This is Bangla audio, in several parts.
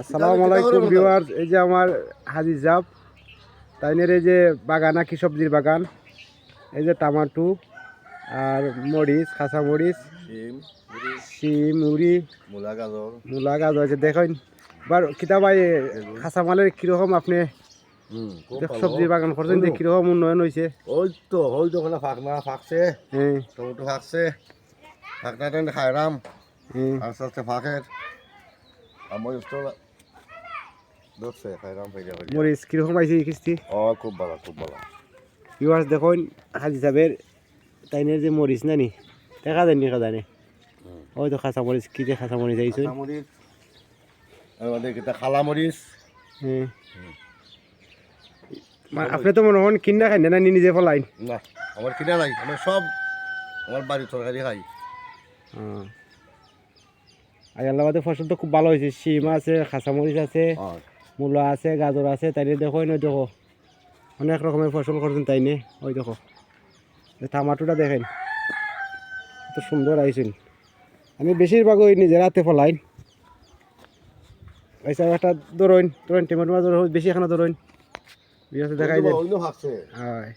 আসসালামু আলাইকুম ভিউয়ার্স এই যে আমার হাজি জাব তাইনের এই যে বাগান আঁকি সবজির বাগান? এই যে টমাটো আর মরিচ খাসা মরিচ শিম মুড়ি মূলা গাজর। মূলা গাছ আছে দেখুন এবার কিতাব ভাই খাসা মালের কীরকম আপনি যে। সবজির বাগান করছেন যে কীরকম উন্নয়ন হয়েছে ওই তো ওই তো ওখানে ফাঁকনা ফাঁকছে হ্যাঁ। টমেটো ফাঁকছে ফাঁকনাটা খাইরাম হ্যাঁ। আস্তে আস্তে ফাঁকের। মরিচ কীরকম পাইছে কিস্তি ও খুব ভালো খুব ভালো ভিউয়ার্স দেখুন হাজি সাহেবের তাইনের যে মরিচ না নি দেখা যায় নি কাদা নি হুম। ওই তো খাসা মরিচ কি যে খাসা মরিচ আইছে মরিচ আমাদের কিটা খালা মরিচ হ্যাঁ আপনি তো মনে হন কিনা খাই না নি নিজে ফলাইন না আমার কিনা নাই আমার সব আমার বাড়ির তরকারি খাই আল্লাহাবাদের ফসল তো খুব ভালো হয়েছে। শিম আছে খাসা মরিচ আছে মূলা আছে গাজর আছে তাই দেখো না দেখো। অনেক রকমের ফসল করছেন তাই নিয়ে ওই দেখো। এই দেখেন কত সুন্দর আইসেন আমি বেশিরভাগ ওই নিজের হাতে ফলাইন পয়সা একটা ধরুন ধরুন টেমাটো মাছ ধরুন বেশি এখানে ধরুন। বিয়াতে দেখাই যায় হয়।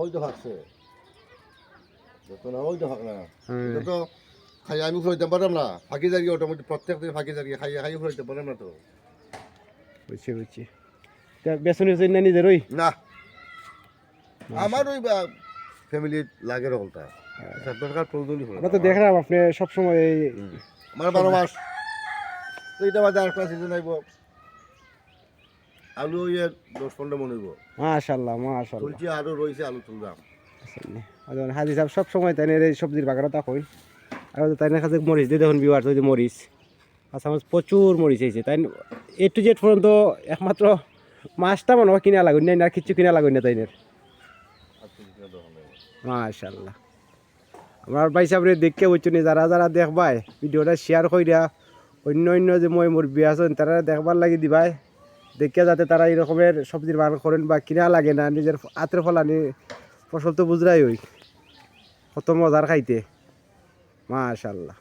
ওই তো যত না ওই তো ফাঁক না। হ্যাঁ। তো খাই আমি ফুরাইতে পারলাম না। ফাঁকি জারিয়ে অটোমেটিক প্রত্যেক দিন ফাঁকি জারিয়ে খাইয়ে খাইয়ে ফুরাইতে পারলাম না তো। বুঝছি বুঝছি। বেসন হয়েছে না নিজের ওই? না। আমার ওই ফ্যামিলির লাগে রকমটা দরকার প্রয়োজনই হলো আমরা তো দেখলাম আপনি সবসময় এই আমার বারো মাস। তো এটা বাদে আর একটা সিজন আইব। আলু ইয়ে দশ পনেরো মন হইব। মাশাল্লাহ মাশাল্লাহ। তুলছি আরও রয়েছে আলু তুললাম। আচ্ছা, হাজি সাহেব সব সময় তাই এই সবজির বাগানে তা কই? আর তাই না কাছে মরিচ দিয়ে দেখুন বিওয়ার ওই মরিচ। আচ্ছা প্রচুর মরিচ হয়েছে। তাই এ টু জেড পর্যন্ত একমাত্র মাছটা মনে হয় কিনা লাগুন না আর কিচ্ছু কিনা লাগুন না তাইনের। মাশাল্লাহ আমার ভাই সাহেব দেখতে বলছো নি, যারা যারা দেখবাই, ভিডিওটা শেয়ার কইরা, অন্য অন্য যে মই মুরব্বী আছেন, তারা দেখবার লাগি দিবাই। দেখে যাতে তারা এই রকমের সবজির বাগান করেন বা কিনা লাগে না, নিজের আত্রে ফলানি ফসল তো বুঝরাই ওই কত মজার খাইতে। মাশাল্লাহ